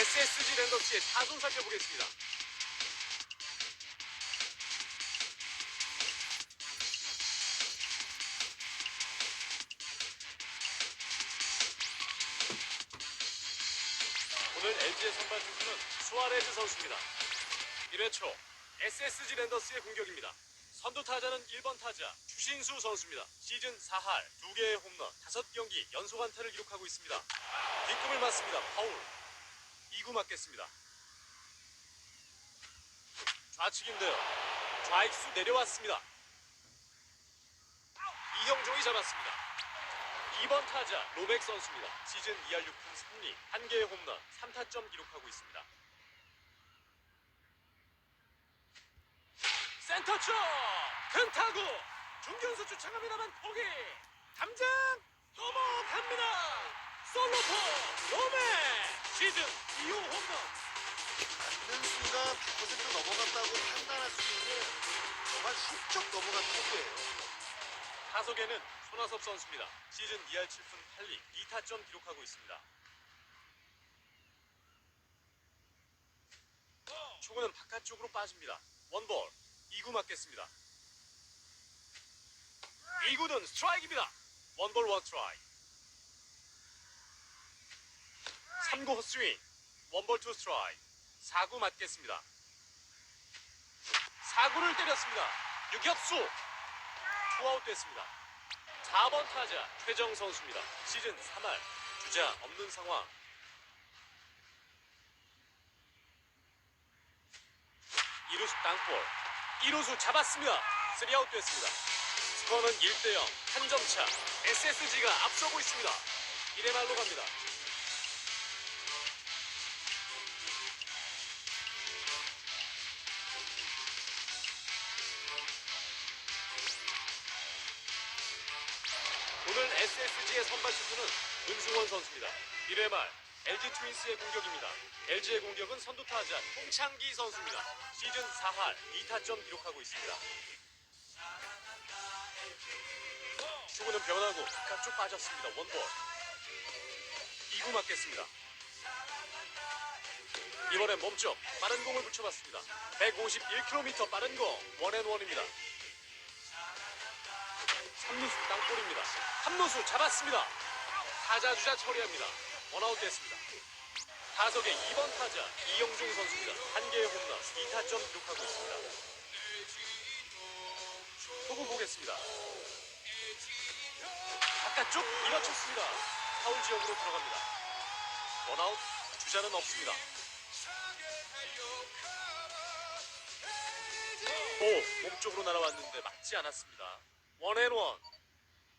SSG 랜더스의 타순 살펴보겠습니다. 오늘 LG의 선발 투수는 수아레즈 선수입니다. 1회 초 SSG 랜더스의 공격입니다. 선두 타자는 1번 타자 추신수 선수입니다. 시즌 4할 2개의 홈런 5경기 연속 안타를 기록하고 있습니다. 뒷꿈을 맞습니다. 파울. 2구 맞겠습니다. 좌측인데요. 좌익수 내려왔습니다. 이형종이 잡았습니다. 2번 타자 로백 선수입니다. 시즌 2할 6푼 3리 1개의 홈런 3타점 기록하고 있습니다. 센터 쪽! 큰 타구! 중견수 주창합니다만 포기! 담장! 넘어갑니다! 솔로포! 로맥! 시즌 2호 홈런! 맞는 순간 100% 넘어갔다고 판단할 수 있는 정말 훌쩍 넘어간 타구예요. 타석에는 손아섭 선수입니다. 시즌 2할 7푼 8리 2타점 기록하고 있습니다. 초구는 바깥쪽으로 빠집니다. 원볼 2구 맞겠습니다. 2구는 스트라이크입니다. 원볼 원 트라이 3구 헛스윙 원볼 투 스트라이크 4구 맞겠습니다. 4구를 때렸습니다. 유격수 투아웃 됐습니다. 4번 타자 최정 선수입니다. 시즌 3할 주자 없는 상황. 2루수 땅볼 1루수 잡았습니다. 3아웃 됐습니다. 스코어는 1대0 한 점 차. SSG가 앞서고 있습니다. 1회 말로 갑니다. SSG의 선발 투수는 문승원 선수입니다. 1회 말 LG 트윈스의 공격입니다. LG의 공격은 선두 타자 홍창기 선수입니다. 시즌 4할 2타점 기록하고 있습니다. 초구는 변하고 바깥쪽 빠졌습니다. 원볼. 2구 맞겠습니다. 이번엔 몸쪽 빠른 공을 붙여봤습니다. 151km 빠른 공 원앤원입니다. 3루수 땅볼입니다. 3루수 잡았습니다. 타자 주자 처리합니다. 원아웃 됐습니다. 타석의 2번 타자 이영종 선수입니다. 한 개의 홈런 2타점 기록하고 있습니다. 초구 보겠습니다. 바깥쪽 밀어쳤습니다. 파울 지역으로 들어갑니다. 원아웃 주자는 없습니다. 오 몸쪽으로 날아왔는데 맞지 않았습니다. 원앤원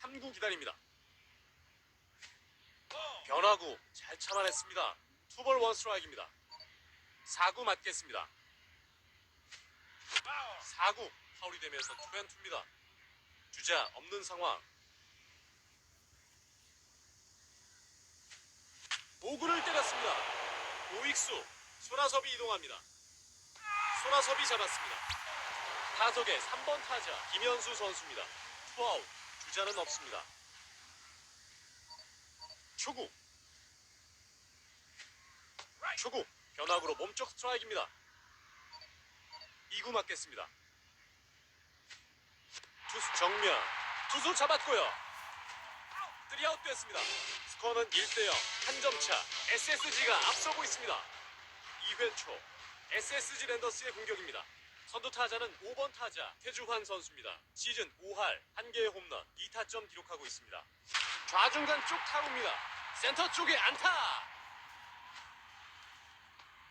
3구 기다립니다. 변화구 잘 참아냈습니다. 투볼 원 스트라이크입니다. 4구 맞겠습니다. 4구 파울이 되면서 투앤투입니다. 주자 없는 상황. 5구를 때렸습니다. 우익수 손아섭이 이동합니다. 손아섭이 잡았습니다. 타석의 3번 타자 김현수 선수입니다. 투아웃 주자는 없습니다. 초구 초구 변화구로 몸쪽 스트라이크입니다. 2구 맞겠습니다. 투수 정면 투수 잡았고요. 3아웃 됐습니다. 스코어는 1대0 한 점 차 SSG가 앞서고 있습니다. 2회 초 SSG 랜더스의 공격입니다. 선두 타자는 5번 타자 태주환 선수입니다. 시즌 5할 1개의 홈런 2타점 기록하고 있습니다. 좌중간 쪽 타구입니다. 센터 쪽에 안타!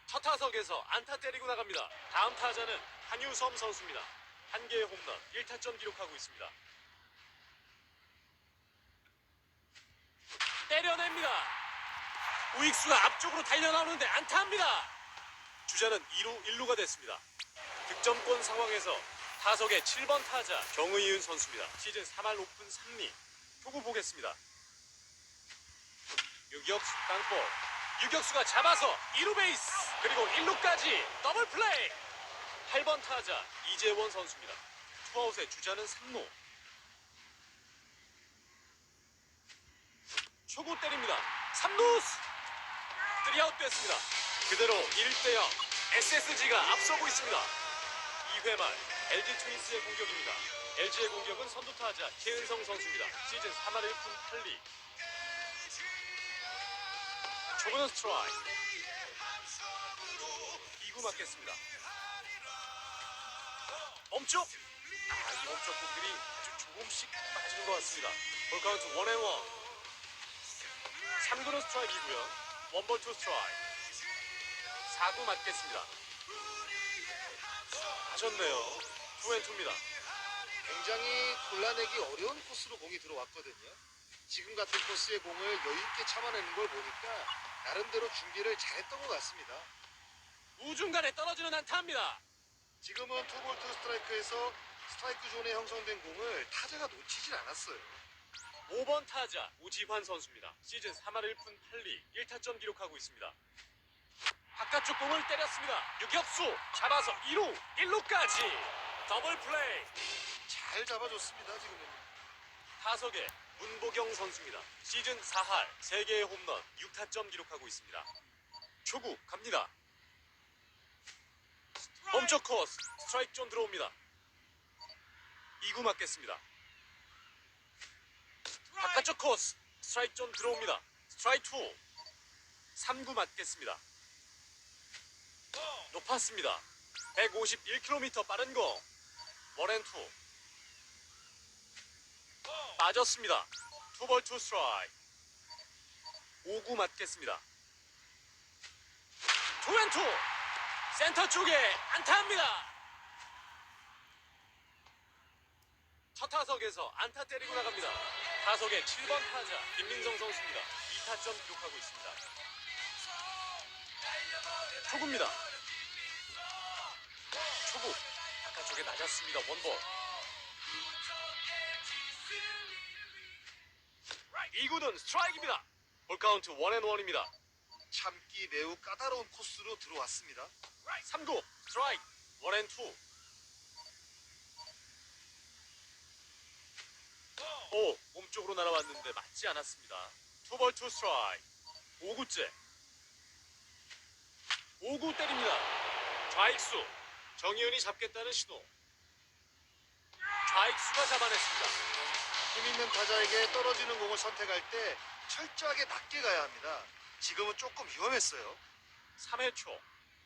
첫 타석에서 안타 때리고 나갑니다. 다음 타자는 한유섬 선수입니다. 1개의 홈런 1타점 기록하고 있습니다. 때려냅니다. 우익수가 앞쪽으로 달려나오는데 안타합니다. 주자는 2루 1루가 됐습니다. 득점권 상황에서 타석의 7번 타자 정의윤 선수입니다. 시즌 3할 오픈 3리. 초구 보겠습니다. 유격수 땅볼. 유격수가 잡아서 2루 베이스. 그리고 1루까지 더블 플레이. 8번 타자 이재원 선수입니다. 투아웃의 주자는 3루. 초구 때립니다. 3루스. 3아웃 됐습니다. 그대로 1대0 SSG가 앞서고 있습니다. 2회 말 LG 트윈스의 공격입니다. LG의 공격은 선두 타자 최은성 선수입니다. 시즌 3할 1푼 8리. 초구는 스트라이크. 2구 맞겠습니다. 멈춰! 아, 이 멈춰 공들이 조금씩 빠지는 것 같습니다. 볼 카운트 원앤원. 3구는 스트라이크이고요. 원볼 투 스트라이크. 4구 맞겠습니다. 하셨네요. 투앤투입니다. 굉장히 골라내기 어려운 코스로 공이 들어왔거든요. 지금 같은 코스의 공을 여유있게 참아내는 걸 보니까 나름대로 준비를 잘했던 것 같습니다. 우중간에 떨어지는 안타입니다. 지금은 투볼 투 스트라이크에서 스트라이크 존에 형성된 공을 타자가 놓치질 않았어요. 5번 타자 우지환 선수입니다. 시즌 3할 1푼 8리 1타점 기록하고 있습니다. 바깥쪽 공을 때렸습니다. 유격수 잡아서 2루 1루까지 더블 플레이. 잘 잡아줬습니다, 지금은. 타석에 문보경 선수입니다. 시즌 4할 3개의 홈런 6타점 기록하고 있습니다. 초구 갑니다. 멈춰 코스 스트라이크 존 들어옵니다. 2구 맞겠습니다. 바깥쪽 코스 스트라이크 존 들어옵니다. 스트라이크 2 3구 맞겠습니다. 높았습니다. 151km 빠른 거 원앤투 빠졌습니다. 투볼 투 스트라이크 5구 맞겠습니다. 투앤투 센터 쪽에 안타입니다. 첫 타석에서 안타 때리고 나갑니다. 타석의 7번 타자 김민성 선수입니다. 2타점 기록하고 있습니다. 초구입니다. 초구 바깥쪽에 낮았습니다. 원볼 2구는 스트라이크입니다. 볼 카운트 원앤원입니다. 참기 매우 까다로운 코스로 들어왔습니다. 3구 스트라이크 원앤투 오 몸쪽으로 날아왔는데 맞지 않았습니다. 투볼 투 스트라이크 5구째 5구 때립니다. 좌익수 정희은이 잡겠다는 신호 좌익수가 잡아냈습니다. 힘 있는 타자에게 떨어지는 공을 선택할 때 철저하게 낮게 가야 합니다. 지금은 조금 위험했어요. 3회 초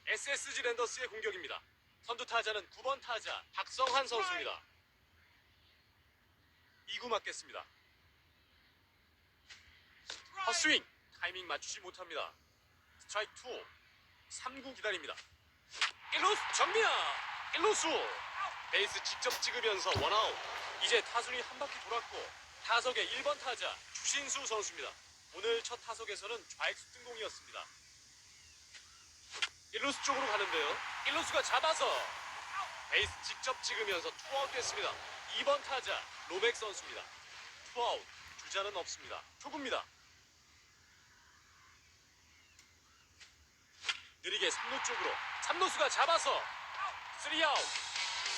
SSG 랜더스의 공격입니다. 선두 타자는 9번 타자 박성환 선수입니다. 2구 맞겠습니다. 헛스윙 타이밍 맞추지 못합니다. 스트라이크 2 3구 기다립니다. 1루수 정미야 1루수 베이스 직접 찍으면서 원아웃 이제 타순이 한 바퀴 돌았고 타석의 1번 타자 주신수 선수입니다. 오늘 첫 타석에서는 좌익수 뜬공이었습니다. 1루수 쪽으로 가는데요. 1루수가 잡아서 베이스 직접 찍으면서 투아웃 됐습니다. 2번 타자 로백 선수입니다. 투아웃 주자는 없습니다. 초구입니다. 느리게 3루 쪽으로 3루수가 잡아서 3아웃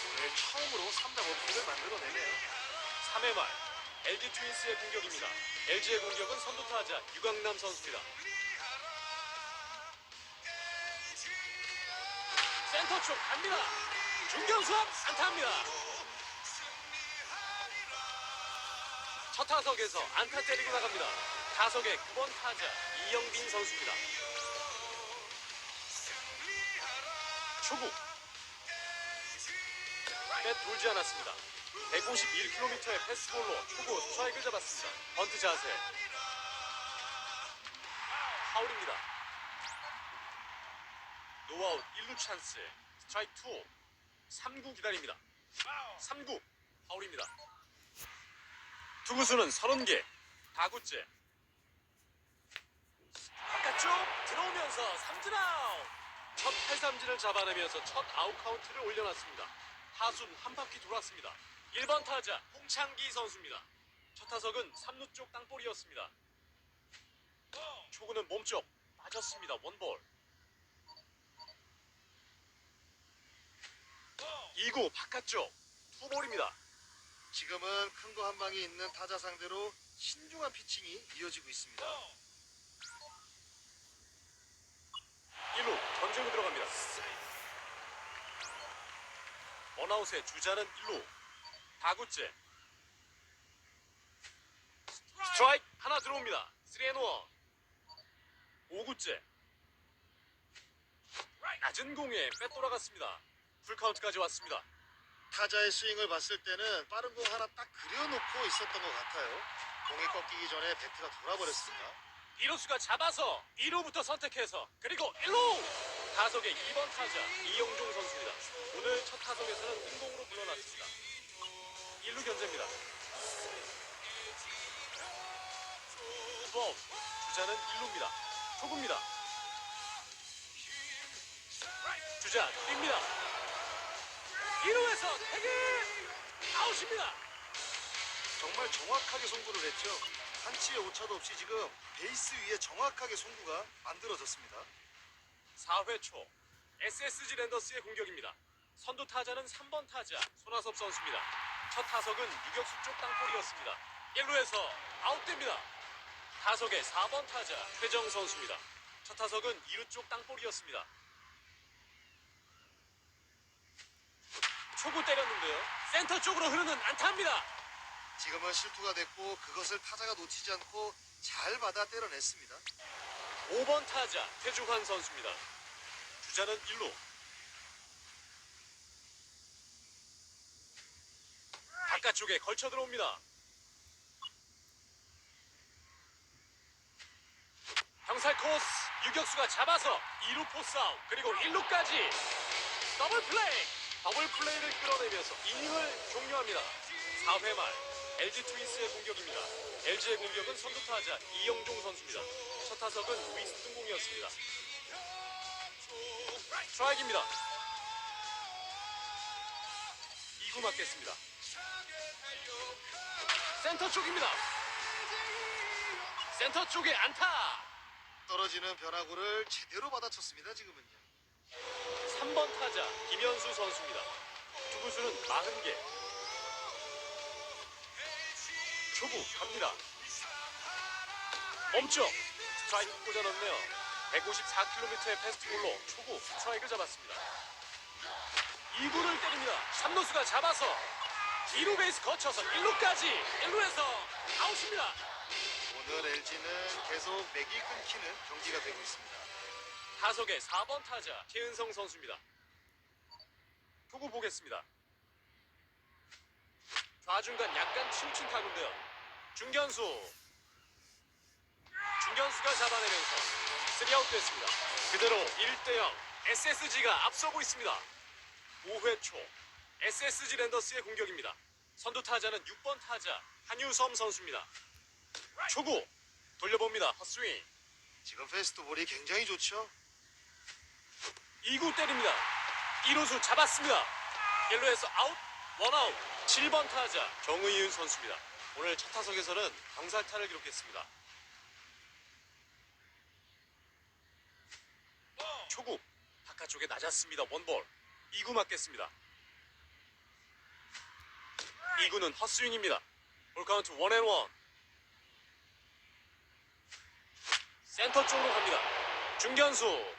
오늘 처음으로 3단 원킥을 만들어내네요. 3회 말 LG 트윈스의 공격입니다. LG의 공격은 선두 타자 유강남 선수입니다. 센터 쪽 갑니다. 중견수 앞 안타입니다. 첫 타석에서 안타 때리고 나갑니다. 타석의 9번 타자 이영빈 선수입니다. 초구 뱃 돌지 않았습니다. 151km의 패스볼로 초구 스트라이크를 잡았습니다. 번트 자세. 파울입니다. 노아웃 1루 찬스. 스트라이크 2. 3구 기다립니다. 3구 파울입니다. 투구수는 30개. 4구째. 바깥쪽 들어오면서 3진 아웃. 첫 8삼진을 잡아내면서 첫 아웃 카운트를 올려놨습니다. 타순 한 바퀴 돌았습니다. 1번 타자 홍창기 선수입니다. 첫 타석은 3루 쪽 땅볼이었습니다. 초구는 몸쪽 맞았습니다. 원볼. 2구 바깥쪽 투볼입니다. 지금은 큰 거 한 방이 있는 타자 상대로 신중한 피칭이 이어지고 있습니다. 1루 던지고 들어갑니다. 원아웃의 주자는 1루. 다구째. 스트라이크 하나 들어옵니다. 3앤1. 5구째. 낮은 공에 빼돌아갔습니다. 풀카운트까지 왔습니다. 타자의 스윙을 봤을 때는 빠른 공 하나 딱 그려놓고 있었던 것 같아요. 공이 꺾이기 전에 배트가 돌아버렸습니다. 1루수가 잡아서 2루부터 선택해서 그리고 1루 타석의 2번 타자 이영종 선수입니다. 오늘 첫 타석에서는 뜬공으로 물러났습니다. 1루 견제입니다. 투아웃 주자는 1루입니다. 초구입니다. 주자 뜁니다. 1루에서 태그 아웃입니다. 정말 정확하게 송구를 했죠. 한치의 오차도 없이 지금 베이스 위에 정확하게 송구가 만들어졌습니다. 4회 초 SSG 랜더스의 공격입니다. 선두 타자는 3번 타자 손아섭 선수입니다. 첫 타석은 유격수 쪽 땅볼이었습니다. 1루에서 아웃됩니다. 타석의 4번 타자 최정 선수입니다. 첫 타석은 2루 쪽 땅볼이었습니다. 초구 때렸는데요. 센터 쪽으로 흐르는 안타입니다. 지금은 실투가 됐고 그것을 타자가 놓치지 않고 잘 받아 때려냈습니다. 5번 타자 최주환 선수입니다. 주자는 1루. 바깥쪽에 걸쳐 들어옵니다. 병살 코스 유격수가 잡아서 2루 포스 아웃 그리고 1루까지 더블 플레이 더블 플레이를 끌어내면서 이닝을 종료합니다. 4회 말 LG 트윈스의 공격입니다. LG의 공격은 선두 타자 이영종 선수입니다. 첫 타석은 위스 뜬공이었습니다. 스트라이크입니다. 2구 맞겠습니다. 센터 쪽입니다. 센터 쪽에 안타. 떨어지는 변화구를 제대로 받아쳤습니다. 지금은요. 3번 타자 김현수 선수입니다. 투구수는 40개. 초구 갑니다. 멈춰. 스트라이크 꽂아넣네요. 154km의 패스트볼로 초구 스트라이크 잡았습니다. 2구를 때립니다. 3루수가 잡아서 2루 베이스 거쳐서 1루까지 1루에서 아웃입니다. 오늘 LG는 계속 맥이 끊기는 경기가 되고 있습니다. 타석의 4번 타자 최은성 선수입니다. 투구 보겠습니다. 좌중간 약간 타구인데요. 중견수. 중견수가 잡아내면서 3아웃 됐습니다. 그대로 1대0 SSG가 앞서고 있습니다. 5회 초 SSG 랜더스의 공격입니다. 선두 타자는 6번 타자 한유섬 선수입니다. 초구 돌려봅니다. 헛스윙. 지금 페스트볼이 굉장히 좋죠. 2구 때립니다. 1루수 잡았습니다. 1루에서 아웃, 원아웃. 7번 타자 정의윤 선수입니다. 오늘 첫 타석에서는 병살타를 기록했습니다. 초구 바깥쪽에 낮았습니다. 원볼. 2구 맞겠습니다. 2구는 헛스윙입니다. 볼카운트 원앤원. 센터 쪽으로 갑니다. 중견수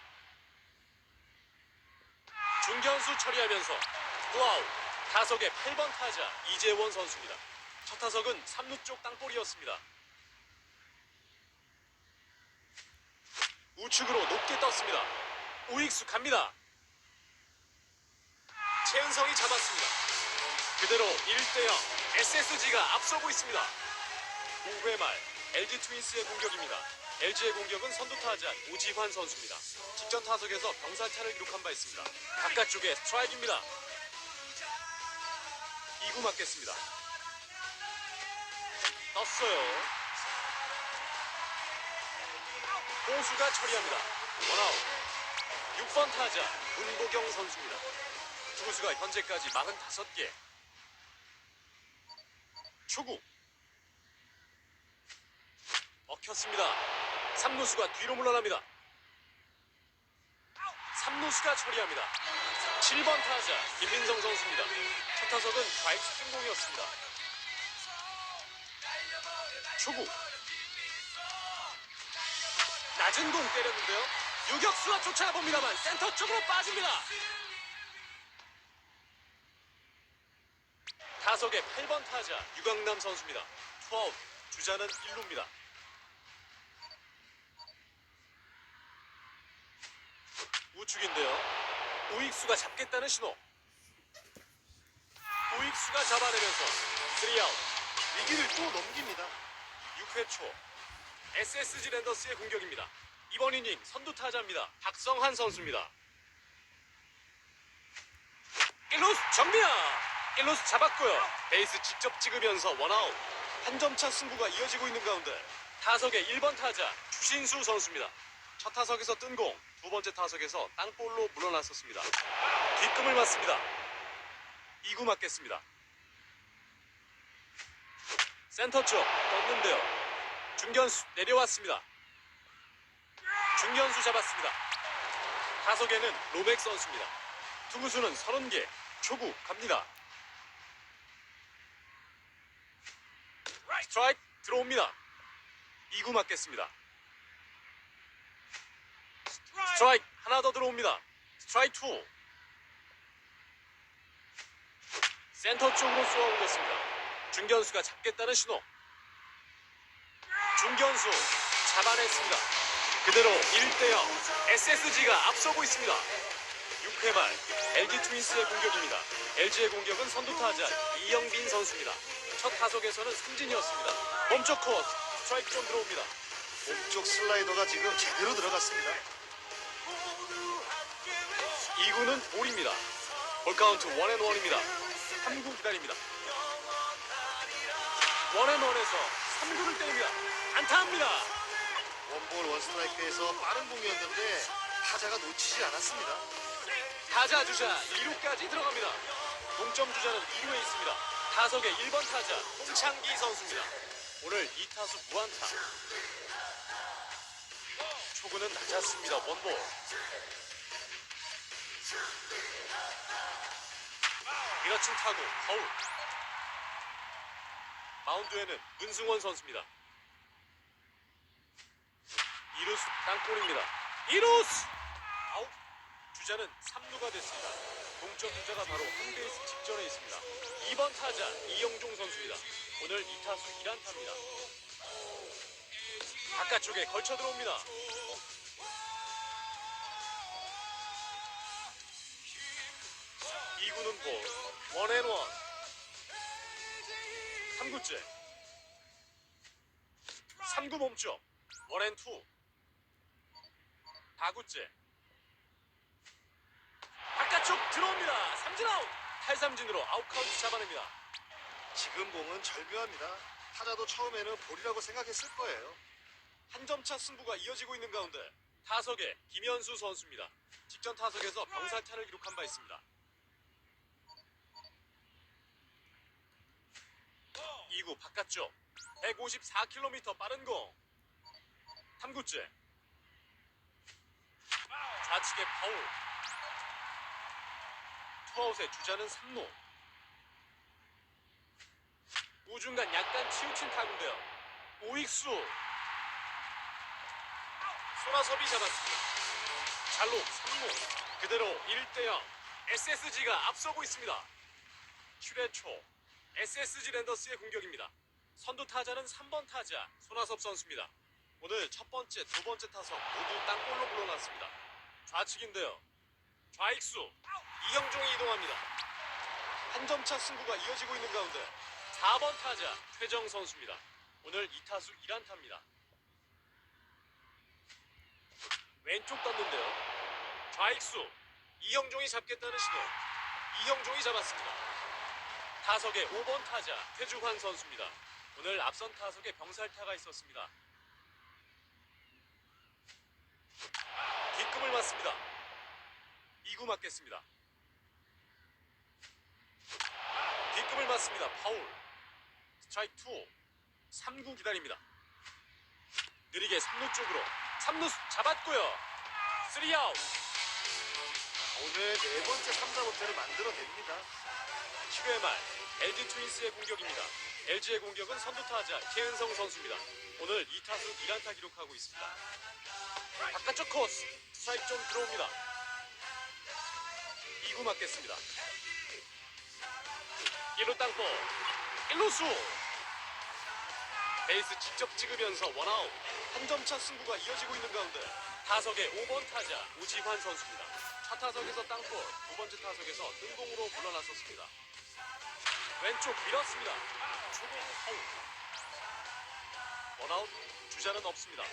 중견수 처리하면서 투아웃 타석의 8번 타자 이재원 선수입니다. 첫 타석은 3루 쪽 땅볼이었습니다. 우측으로 높게 떴습니다. 우익수 갑니다. 최은성이 잡았습니다. 그대로 1대0 SSG가 앞서고 있습니다. 5회 말 LG 트윈스의 공격입니다. LG의 공격은 선두 타자 오지환 선수입니다. 직전 타석에서 병살타를 기록한 바 있습니다. 바깥쪽에 스트라이크입니다. 2구 맞겠습니다. 떴어요. 호수가 처리합니다. 원아웃. 6번 타자 문보경 선수입니다. 투구수가 현재까지 45개. 초구. 먹혔습니다. 3루수가 뒤로 물러납니다. 3루수가 처리합니다. 7번 타자 김민성 선수입니다. 첫 타석은 좌익 승공이었습니다. 초구. 낮은 공 때렸는데요. 유격수가 쫓아봅니다만 센터 쪽으로 빠집니다. 타석의 8번 타자 유강남 선수입니다. 투아웃 주자는 1루입니다. 우측인데요. 우익수가 잡겠다는 신호. 우익수가 잡아내면서 3아웃. 위기를 또 넘깁니다. 6회 초 SSG 랜더스의 공격입니다. 이번 이닝 선두 타자입니다. 박성한 선수입니다. 1루수 정비야 1루수 잡았고요. 베이스 직접 찍으면서 원아웃. 한 점 차 승부가 이어지고 있는 가운데 타석의 1번 타자 추신수 선수입니다. 첫 타석에서 뜬 공, 두 번째 타석에서 땅볼로 물러났었습니다. 뒷금을 맞습니다. 2구 맞겠습니다. 센터 쪽 떴는데요. 중견수 내려왔습니다. 중견수 잡았습니다. 타석에는 로맥 선수입니다. 투구수는 30개. 초구 갑니다. 스트라이크 들어옵니다. 2구 맞겠습니다. 스트라이크 하나 더 들어옵니다. 스트라이크 2. 센터 쪽으로 쏘아 올렸습니다. 중견수가 잡겠다는 신호. 중견수 잡아냈습니다. 그대로 1대0 SSG가 앞서고 있습니다. 6회 말 LG 트윈스의 공격입니다. LG의 공격은 선두 타자 이영빈 선수입니다. 첫 타석에서는 삼진이었습니다. 몸쪽 코스 스트라이크 좀 들어옵니다. 몸쪽 슬라이더가 지금 제대로 들어갔습니다. 2구는 볼입니다. 볼 카운트 원앤원입니다. 3구 기다립니다. 원앤원에서 3구를 때립니다. 안타합니다. 원볼 원스트라이크에서 빠른 공이었는데 타자가 놓치지 않았습니다. 타자 주자 2루까지 들어갑니다. 동점 주자는 2루에 있습니다. 타석의 1번 타자 홍창기 선수입니다. 오늘 2타수 무안타. 초구는 낮았습니다. 원볼. 밀어친 타구 파울. 마운드에는 문승원 선수입니다. 2루수 땅볼입니다. 2루수 아웃. 주자는 3루가 됐습니다. 동점 주자가 바로 홈베이스 직전에 있습니다. 2번 타자 이영종 선수입니다. 오늘 2타수 1안타입니다. 바깥쪽에 걸쳐 들어옵니다. 이구는 볼, 원앤원. 3구째. 3구 몸쪽, 원앤투. 4구째. 바깥쪽 들어옵니다. 삼진 아웃. 탈삼진으로 아웃 카운트 잡아냅니다. 지금 공은 절묘합니다. 타자도 처음에는 볼이라고 생각했을 거예요. 한 점차 승부가 이어지고 있는 가운데 타석에 김현수 선수입니다. 직전 타석에서 병살타를 기록한 바 있습니다. 2구 바깥쪽. 154km 빠른 공. 3구째. 좌측에 파울. 투아웃의 주자는 3루. 우중간 약간 치우친 타구인데요. 오익수. 소라섭이 잡았습니다. 잘로 3루. 그대로 1대0 SSG가 앞서고 있습니다. 7회 초 SSG 랜더스의 공격입니다. 선두 타자는 3번 타자 손아섭 선수입니다. 오늘 첫 번째, 두 번째 타석 모두 땅볼로 물러났습니다. 좌측인데요. 좌익수 이영종이 이동합니다. 한 점 차 승부가 이어지고 있는 가운데 4번 타자 최정 선수입니다. 오늘 2타수 1안타입니다. 왼쪽 떴는데요. 좌익수 이영종이 잡겠다는 신호. 이영종이 잡았습니다. 타석의 5번 타자 태주환 선수입니다. 오늘 앞선 타석에 병살타가 있었습니다. 뒷금을 맞습니다. 2구 맞겠습니다. 뒷금을 맞습니다. 파울. 스트라이크 2. 3구 기다립니다. 느리게 3루 쪽으로 3루 잡았고요. 3아웃. 오늘 네 번째 3, 4번째를 만들어냅니다. 7회 말 LG 트윈스의 공격입니다. LG의 공격은 선두 타자 최은성 선수입니다. 오늘 2타수 1안타 기록하고 있습니다. 바깥쪽 코스 스트라이크 좀 들어옵니다. 2구 맞겠습니다. 1루 땅볼 1루수 베이스 직접 찍으면서 원아웃 한 점차 승부가 이어지고 있는 가운데 타석의 5번 타자 우지환 선수입니다. 첫 타석에서 땅볼 두 번째 타석에서 뜬공으로 물러났었습니다. 왼쪽 밀었습니다. 원아웃 주자는 없습니다.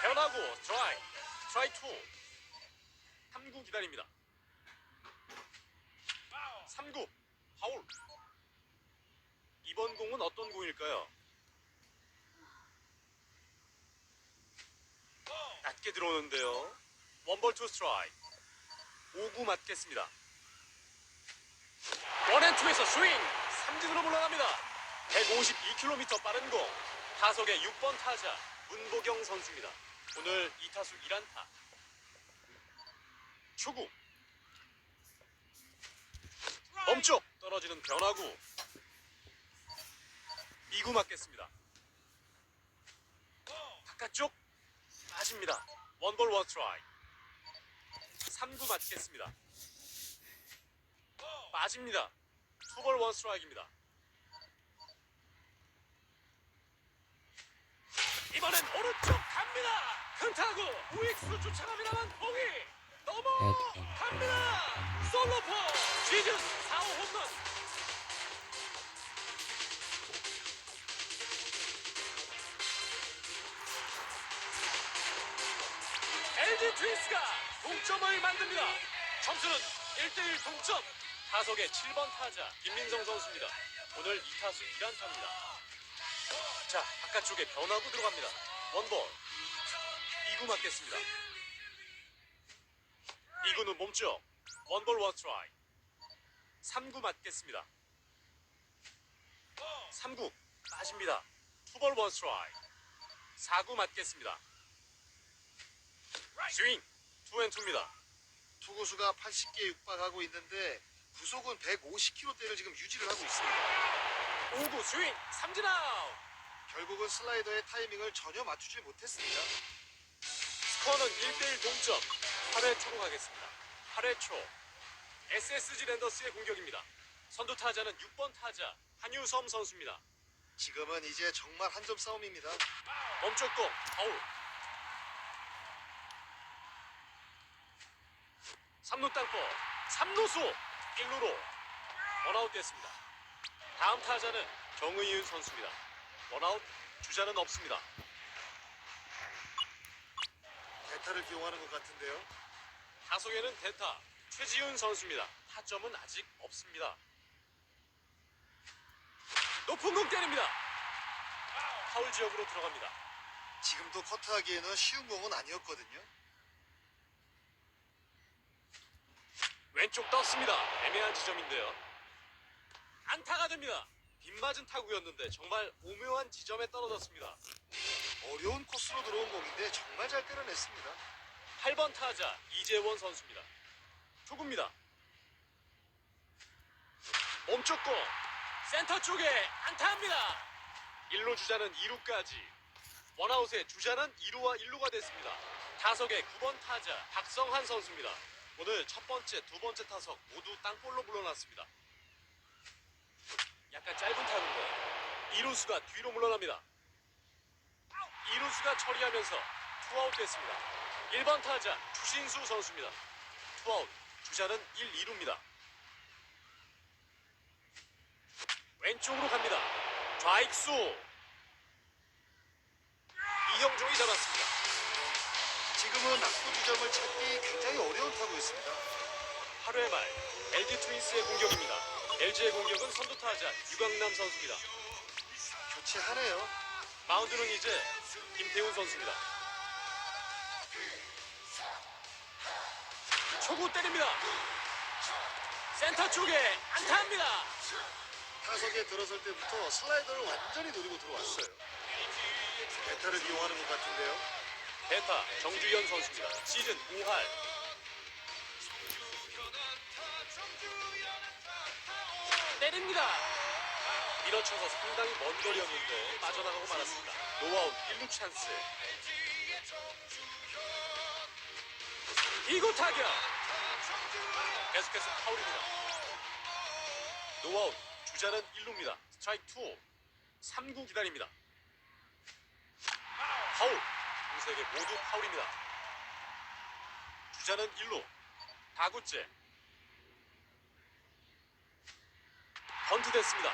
변하고 스트라이크 스트라이크 2 3구 기다립니다. 3구 파울 이번 공은 어떤 공일까요? 낮게 들어오는데요. 원볼 투 스트라이크 5구 맞겠습니다. 원앤투에서 스윙 삼진으로 물러납니다. 152km 빠른 공 타석의 6번 타자 문보경 선수입니다. 오늘 2타수 1안타 초구 멈쪽 떨어지는 변화구 2구 맞겠습니다. 바깥쪽 빠집니다. 원볼 원 트라이 3구 맞겠습니다. 빠집니다. 투볼 원 스트라이크입니다. 이번엔 오른쪽 갑니다. 큰 타구 우익수 쫓아갑니다만 공이 넘어 갑니다. 솔로포 시즌 4호 홈런. LG 트윈스가 동점을 만듭니다. 점수는 1대1 동점. 타석의 7번 타자 김민성 선수입니다. 오늘 2타수 1안타입니다. 자, 바깥쪽에 변화구 들어갑니다. 원볼. 2구 맞겠습니다. 2구는 몸쪽. 원볼 원 트라이. 3구 맞겠습니다. 3구 빠집니다. 투볼 원 트라이. 4구 맞겠습니다. 스윙 투앤투입니다. 투구수가 80개에 육박하고 있는데 구속은 150km대를 지금 유지를 하고 있습니다. 5구 스윙 삼진 아웃. 결국은 슬라이더의 타이밍을 전혀 맞추지 못했습니다. 스코어는 1대1 동점. 8회 초로 가겠습니다. 8회 초. SSG 랜더스의 공격입니다. 선두 타자는 6번 타자 한유섬 선수입니다. 지금은 이제 정말 한 점 싸움입니다. 멈췄고 파울. 3루 땅볼 3루수 1루로 원아웃 됐습니다. 다음 타자는 정의윤 선수입니다. 원아웃 주자는 없습니다. 대타를 기용하는 것 같은데요. 타석에는 대타 최지훈 선수입니다. 타점은 아직 없습니다. 높은 공 때립니다. 파울 지역으로 들어갑니다. 지금도 커트하기에는 쉬운 공은 아니었거든요. 왼쪽 떴습니다. 애매한 지점인데요. 안타가 됩니다. 빗맞은 타구였는데 정말 오묘한 지점에 떨어졌습니다. 어려운 코스로 들어온 공인데 정말 잘 때려냈습니다. 8번 타자 이재원 선수입니다. 초구입니다. 몸쪽 공 센터 쪽에 안타합니다. 1루 주자는 2루까지 원아웃에 주자는 2루와 1루가 됐습니다. 타석의 9번 타자 박성한 선수입니다. 오늘 첫 번째, 두 번째 타석 모두 땅볼로 물러났습니다. 약간 짧은 타구인데 2루수가 뒤로 물러납니다. 2루수가 처리하면서 투아웃 됐습니다. 1번 타자 추신수 선수입니다. 투아웃 주자는 1, 2루입니다. 왼쪽으로 갑니다. 좌익수 이형종이 잡았습니다. 지금은 낙구 지점을 찾기 굉장히 어려운 타구였습니다. 8회 말 LG 트윈스의 공격입니다. LG의 공격은 선두 타자 유강남 선수입니다. 교체하네요. 마운드는 이제 김태훈 선수입니다. 초구 때립니다. 센터 쪽에 안타합니다. 타석에 들어설 때부터 슬라이더를 완전히 노리고 들어왔어요. 대타를 이용하는 것 같은데요. 베타 정주현 선수입니다. 시즌 5할. 때립니다. 밀어쳐서 상당히 먼 거리였는데 빠져나가고 말았습니다. 노아웃 1루 찬스. 이구 타격. 계속해서 파울입니다. 노아웃 주자는 1루입니다. 스트라이크 2. 3구 기다립니다. 파울. 개 모두 파울입니다. 주자는 1루. 4구째. 번트 됐습니다.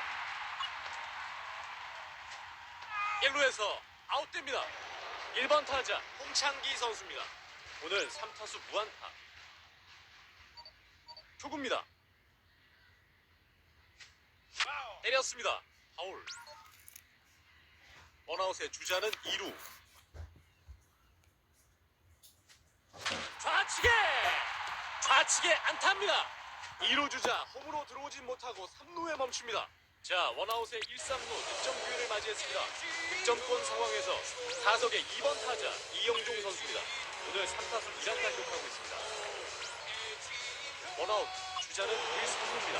1루에서 아웃됩니다. 1번 타자 홍창기 선수입니다. 오늘 3타수 무안타. 투구입니다. 때렸습니다. 파울. 원아웃의 주자는 2루. 좌측에! 좌측에 안타입니다. 2루 주자 홈으로 들어오진 못하고 3루에 멈춥니다. 자, 원아웃의 1, 3루 득점 기회를 맞이했습니다. 득점권 상황에서 타석의 2번 타자 이영종 선수입니다. 오늘 3타수 1안타 기록하고 있습니다. 원아웃 주자는 1, 3루입니다.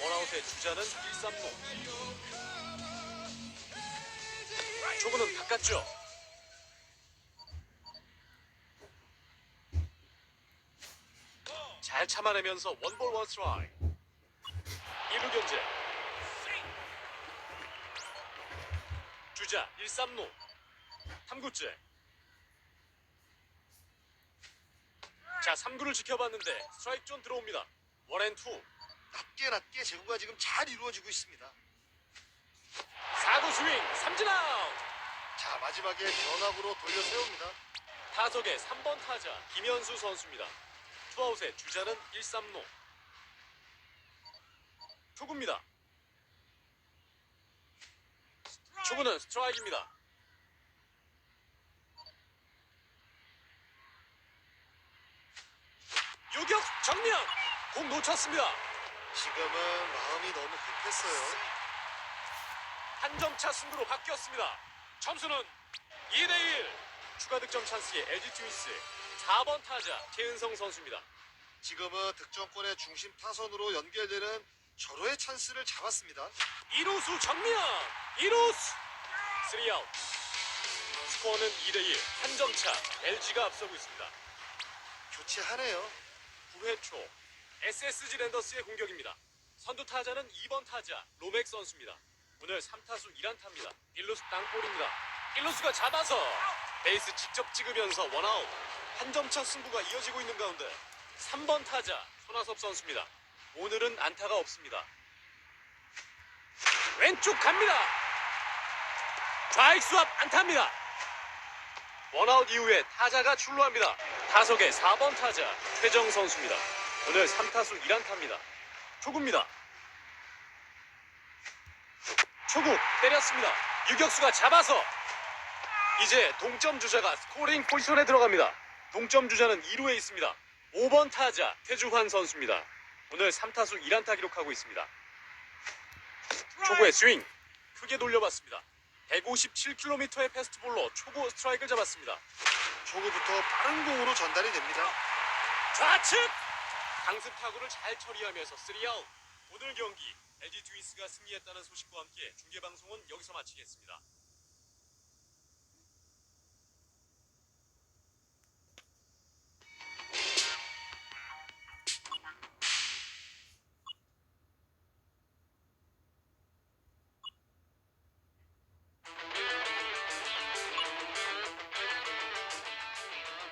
원아웃의 주자는 1, 3루. 초구는 바꿨죠. 잘 참아내면서 원볼 원스트라이크. 1루 견제. 주자 1, 3루. 3구째. 자 3구를 지켜봤는데 스트라이크 존 들어옵니다. 원앤투. 낮게 낮게 제구가 지금 잘 이루어지고 있습니다. 4구 스윙 삼진 아웃. 자 마지막에 변화구로 돌려 세웁니다. 타석의 3번 타자 김현수 선수입니다. 투아웃의 주자는 1, 3루. 투구입니다. 초구는 스트라이크입니다. 유격 정면 공 놓쳤습니다. 지금은 마음이 너무 급했어요. 한점차 승부로 바뀌었습니다. 점수는 2대1. 추가 득점 찬스의 LG 트윈스 4번 타자 최은성 선수입니다. 지금은 득점권의 중심 타선으로 연결되는 절호의 찬스를 잡았습니다. 1루수 정면! 1루수! 3아웃. 스코어는 2대1 한 점 차. LG가 앞서고 있습니다. 교체하네요. 9회 초. SSG 랜더스의 공격입니다. 선두 타자는 2번 타자 로맥 선수입니다. 오늘 3타수 1안타입니다. 1루수 땅볼입니다. 1루수가 잡아서 베이스 직접 찍으면서 원아웃 한 점차 승부가 이어지고 있는 가운데 3번 타자 손아섭 선수입니다 오늘은 안타가 없습니다 왼쪽 갑니다. 좌익수 앞 안타입니다. 원아웃 이후에 타자가 출루합니다. 타석의 4번 타자 최정 선수입니다. 오늘 3타수 1안타입니다. 초구입니다. 초구 때렸습니다. 유격수가 잡아서 이제 동점 주자가 스코링 포지션에 들어갑니다. 동점 주자는 2루에 있습니다. 5번 타자 태주환 선수입니다. 오늘 3타수 1안타 기록하고 있습니다. 초구의 스윙 크게 돌려봤습니다. 157km의 패스트볼로 초구 스트라이크를 잡았습니다. 초구부터 빠른 공으로 전달이 됩니다. 좌측 강습 타구를 잘 처리하면서 3아웃 오늘 경기 LG 트윈스가 승리했다는 소식과 함께 중계 방송은 여기서 마치겠습니다.